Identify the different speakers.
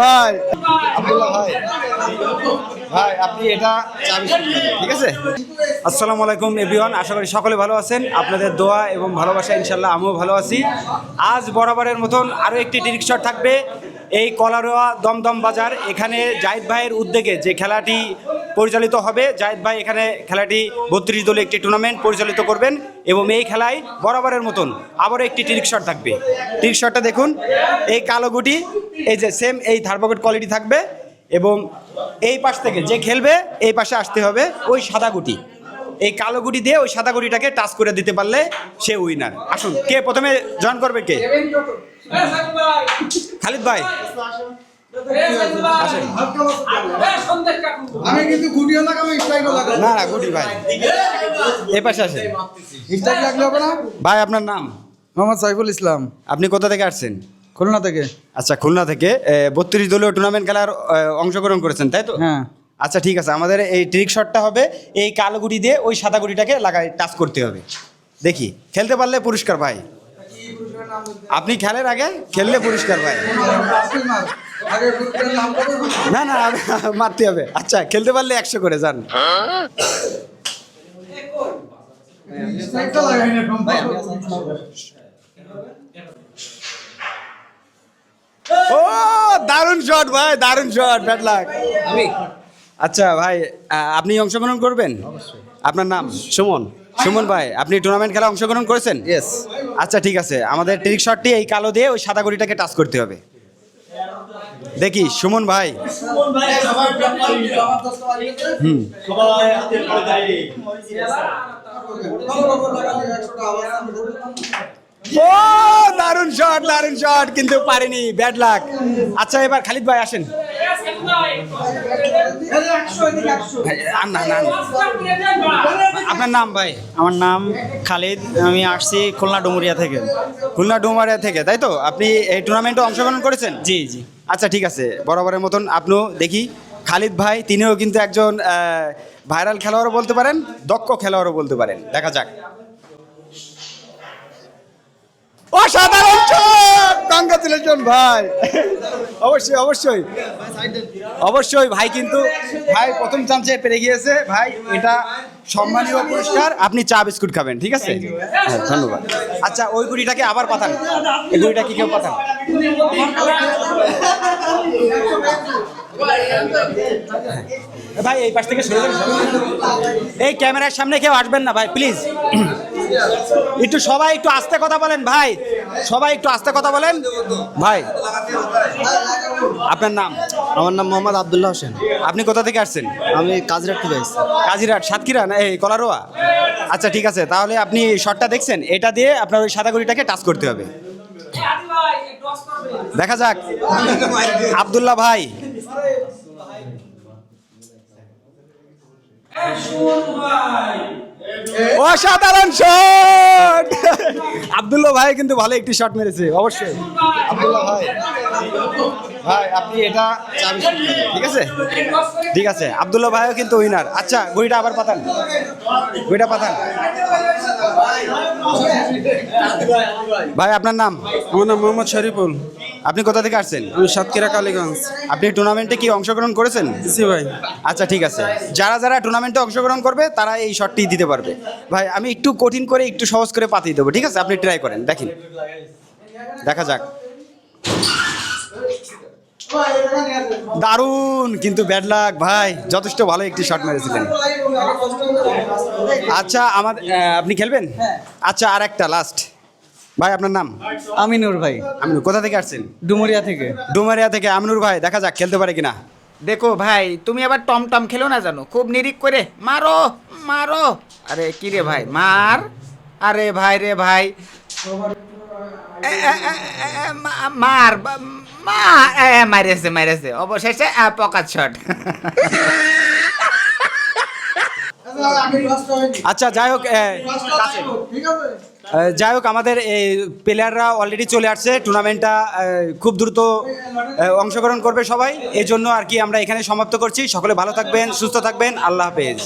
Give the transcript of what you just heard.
Speaker 1: ভাই। আব্দুল্লাহ ভাই। ভাই, আপনি এটা ঠিক আছে? আসসালামু আলাইকুম, এভরিওয়ান। আশা করি সকলে ভালো আছেন। আপনাদের দোয়া এবং ভালোবাসা ইনশাল্লাহ আমিও ভালো আছি। আজ বরাবরের মতন আরও একটি ডিরিকশর থাকবে। এই কলারোয়া দমদম বাজার, এখানে জাহিদ ভাইয়ের উদ্যোগে যে খেলাটি পরিচালিত হবে। জাহিদ ভাই এখানে খেলাটি বত্রিশ দলে একটি টুর্নামেন্ট পরিচালিত করবেন এবং এই খেলায় বরাবরের মতন আবারও একটি টিরিক শট থাকবে। টিরিক শটটা দেখুন, এই কালো গুটি, এই যে সেম এই থার্মোকেট কোয়ালিটি থাকবে এবং এই পাশ থেকে যে খেলবে, এই পাশে আসতে হবে ওই সাদা গুটি। এই কালো গুটি দিয়ে ওই সাদা গুটিটাকে টাচ করে দিতে পারলে সে উইনার আসুন, কে প্রথমে জয়েন করবে কে? খালিদ ভাই।
Speaker 2: আমি কিন্তু গুটিও লাগাবো স্ট্রাইকও লাগাবো।
Speaker 1: না না গুটি ভাই। এই পাশে আসেন।
Speaker 2: স্ট্রাইক লাগলে হবে না?
Speaker 1: ভাই আপনার নাম?
Speaker 2: মোহাম্মদ সাইফুল ইসলাম।
Speaker 1: আপনি কোথা থেকে আসছেন?
Speaker 2: খুলনা থেকে।
Speaker 1: আচ্ছা খুলনা থেকে। বত্রিশ দলীয় টুর্নামেন্ট খেলার অংশগ্রহণ করেছেন তাই তো?
Speaker 2: হ্যাঁ।
Speaker 1: আচ্ছা ঠিক আছে। আমাদের এই ট্রিক শটটা হবে এই কালো গুটি দিয়ে ওই সাদা গুটিটাকে লাগাই টাচ করতে হবে। দেখি খেলতে পারলে পুরস্কার ভাই। আপনি খেলের আগে? খেললে পুরস্কার
Speaker 2: নাম বলো।
Speaker 1: না না মারতে হবে। আচ্ছা খেলতে পারলে একশো করে যান। ও দারুণ শট ভাই দারুণ শট লাক
Speaker 3: আমি
Speaker 1: আচ্ছা ভাই আপনি অংশগ্রহণ করবেন? আপনার নাম? সুমন। সুমন ভাই আপনি টুর্নামেন্ট খেলা অংশগ্রহণ করেছেন?
Speaker 3: ইয়েস
Speaker 1: আচ্ছা ঠিক আছে। আমাদের ট্রিক শটটি এই কালো দিয়ে ওই সাদা গুড়িটাকে টাচ করতে হবে। দেখি সুমন ভাই। হুম। ও দারুণ শট দারুণ শট কিন্তু পারেনি ব্যাড লাক আচ্ছা এবার খালিদ ভাই আসেন। আপনার নাম ভাই?
Speaker 4: আমার নাম খালিদ আমি আসছি খুলনা ডুমুরিয়া থেকে।
Speaker 1: খুলনা ডুমুরিয়া থেকে তাই তো? আপনি এই টুর্নামেন্টে অংশগ্রহণ করেছেন?
Speaker 4: জি জি।
Speaker 1: আচ্ছা ঠিক আছে বরাবরের মতন আপনিও দেখি। খালিদ ভাই তিনিও কিন্তু একজন ভাইরাল খেলোয়াড়ও বলতে পারেন দক্ষ খেলোয়াড়ও বলতে পারেন। দেখা যাক। অসাধারণ কংগ্রাচুলেশন ভাই। অবশ্যই অবশ্যই। অবশ্যই ভাই কিন্তু ভাই প্রথম চান্সে পেরে গিয়েছে। ভাই এটা সম্মানীয় পুরস্কার। আপনি চা বিস্কুট খাবেন ঠিক আছে? হ্যাঁ ধন্যবাদ। আচ্ছা ওই গুড়িটাকে আবার পাঠান। এই গুড়িটা কি কেউ পাঠান? ভাই এই পাশ থেকে সরে এই ক্যামেরার সামনে কেউ আসবেন না ভাই প্লিজ একটু সবাই একটু আস্তে কথা বলেন ভাই। সবাই একটু আস্তে কথা বলেন। ভাই আপনার নাম?
Speaker 4: আমার নাম মোহাম্মদ আবদুল্লাহ হোসেন।
Speaker 1: আপনি কোথা থেকে আসছেন?
Speaker 4: আমি কাজিরাট থেকে আসছি।
Speaker 1: কাজিরাট সাতক্ষীরা না? এই কলারোয়া? আচ্ছা ঠিক আছে। তাহলে আপনি শটটা দেখছেন এটা দিয়ে আপনার ওই সাদা গড়িটাকে টাচ করতে হবে। দেখা যাক। আব্দুল্লাহ ভাই। অসাধারণ শট আব্দুল্লাহ ভাই কিন্তু ভালো একটি শট মেরেছে অবশ্যই। আব্দুল্লাহ ভাই ভাই আপনি এটা ঠিক আছে? ঠিক আছে আব্দুল্লাহ ভাইও কিন্তু উইনার আচ্ছা ঘড়িটা আবার পাতান। ঘড়িটা পাতান। ভাই আপনার নাম?
Speaker 2: আমার নাম মোহাম্মদ শরীফুল।
Speaker 1: আপনি কোথা থেকে আসছেন?
Speaker 2: আমি সাতক্ষীরা কালীগঞ্জ।
Speaker 1: আপনি টুর্নামেন্টে কি অংশগ্রহণ করেছেন?
Speaker 2: জি ভাই।
Speaker 1: আচ্ছা ঠিক আছে। যারা যারা টুর্নামেন্টে অংশগ্রহণ করবে তারা এই শটটি দিতে পারবে। ভাই আমি একটু কঠিন করে একটু সহজ করে পাতিয়ে দেবো ঠিক আছে? আপনি ট্রাই করেন দেখেন। দেখা যাক। দারুণ! কিন্তু ব্যাড লাক ভাই। যথেষ্ট ভালো একটি শট মেরেছিলেন। আচ্ছা আমার আপনি খেলবেন? আচ্ছা আর একটা লাস্ট ভাই আপনার নাম?
Speaker 4: আমিনুর ভাই।
Speaker 1: আমিনুর কোথা থেকে আসছেন?
Speaker 4: ডুমুরিয়া থেকে।
Speaker 1: ডুমারিয়া থেকে। আমিনুর ভাই দেখা যাক খেলতে পারে কিনা।
Speaker 3: দেখো ভাই তুমি আবার টম টম খেলো না জানো? খুব নিরিক করে। মারো মারো। আরে কি রে ভাই মার। আরে ভাই রে ভাই। মার মার মারেছে মারেছে অবশেষে পকাত শট।
Speaker 1: আচ্ছা যাই হোক
Speaker 2: ঠিক আছে।
Speaker 1: যাই হোক, আমাদের এই প্লেয়াররা অলরেডি চলে আসছে টুর্নামেন্টটা খুব দ্রুত অংশগ্রহণ করবে সবাই। এই জন্য আর কি আমরা এখানে সমাপ্ত করছি। সকলে ভালো থাকবেন, সুস্থ থাকবেন। আল্লাহ হাফেজ।